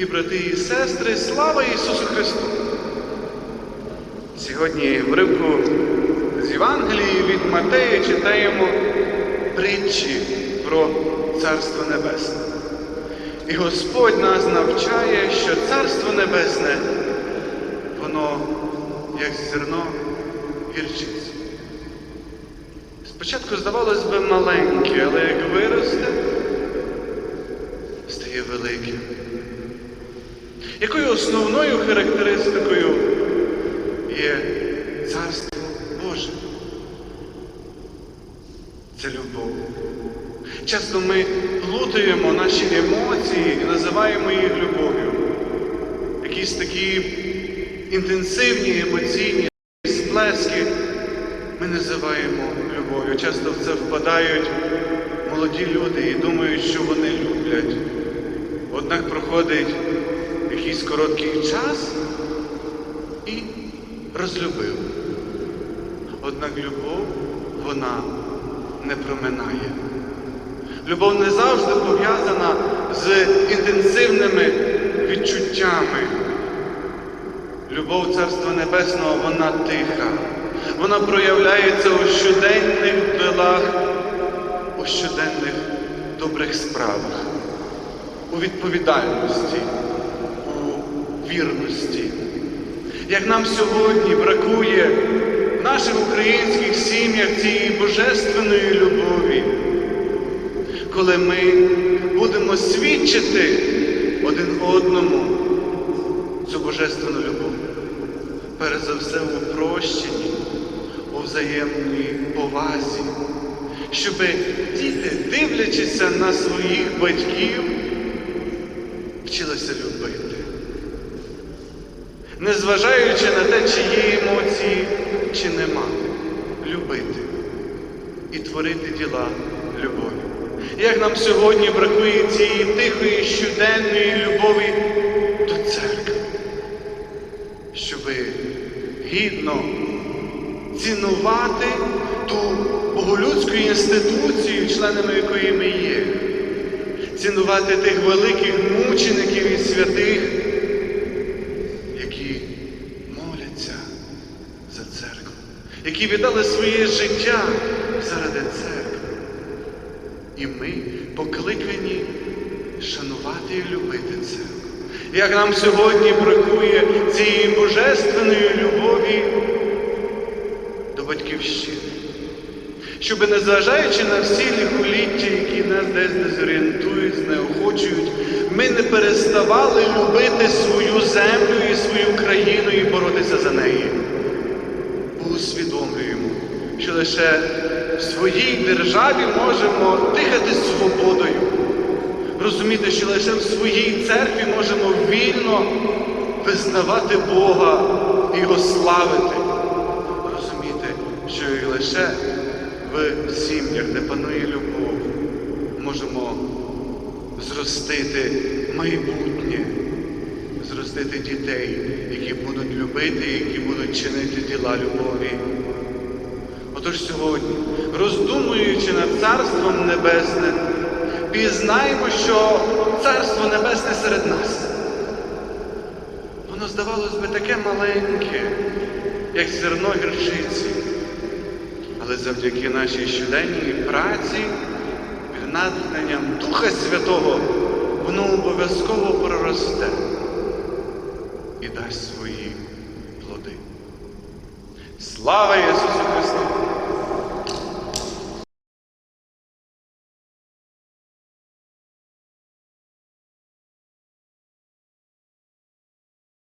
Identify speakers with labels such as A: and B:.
A: Дорогі брати і сестри, слава Ісусу Христу! Сьогодні в ривку з Євангелії від Матея читаємо притчі про Царство Небесне. І Господь нас навчає, що Царство Небесне, воно як зерно гірчиці. Спочатку здавалось би маленьке, але як Якою основною характеристикою є Царство Боже? Це любов. Часто ми плутаємо наші емоції і називаємо їх любов'ю. Якісь такі інтенсивні емоційні сплески ми називаємо любов'ю. Часто в це впадають молоді люди і думають, що вони люблять. Однак проходить якийсь короткий час і розлюбив. Однак любов, вона не проминає. Любов не завжди пов'язана з інтенсивними відчуттями. Любов Царства Небесного, вона тиха. Вона проявляється у щоденних ділах, у щоденних добрих справах, у відповідальності, вірності. Як нам сьогодні бракує в наших українських сім'ях цієї божественної любові, коли ми будемо свідчити один одному цю божественну любов, перш за все у прощенні, у взаємній повазі, щоб діти, дивлячися на своїх батьків, вчилися любити. Незважаючи на те, чи є емоції, чи нема, любити і творити діла любові. Як нам сьогодні бракує цієї тихої щоденної любові до церкви, щоби гідно цінувати ту боголюдську інституцію, членами якої ми є, цінувати тих великих мучеників і святих, які моляться за церкву, які віддали своє життя заради церкви. І ми покликані шанувати і любити церкву. Як нам сьогодні бракує цієї божественної любові до батьківщини, щоби, незважаючи на всі ліхоліття, які нас десь дезорієнтують, знеохочують, ми не переставали любити свою землю і свою країну і боротися за неї. Усвідомлюємо, що лише в своїй державі можемо дихати свободою, розуміти, що лише в своїй церкві можемо вільно визнавати Бога і Його славити, розуміти, що і лише в сім'ях, де панує любов, можемо зростити майбутнє, зростити дітей, які будуть любити, які будуть чинити діла любові. Отож сьогодні, роздумуючи над Царством Небесним, пізнаємо, що Царство Небесне серед нас. Воно, здавалось би, таке маленьке, як зерно гірчиці. Але завдяки нашій щоденній праці, під натхненням Духа Святого, воно обов'язково проросте і дасть свої плоди. Слава Ісусу Христу!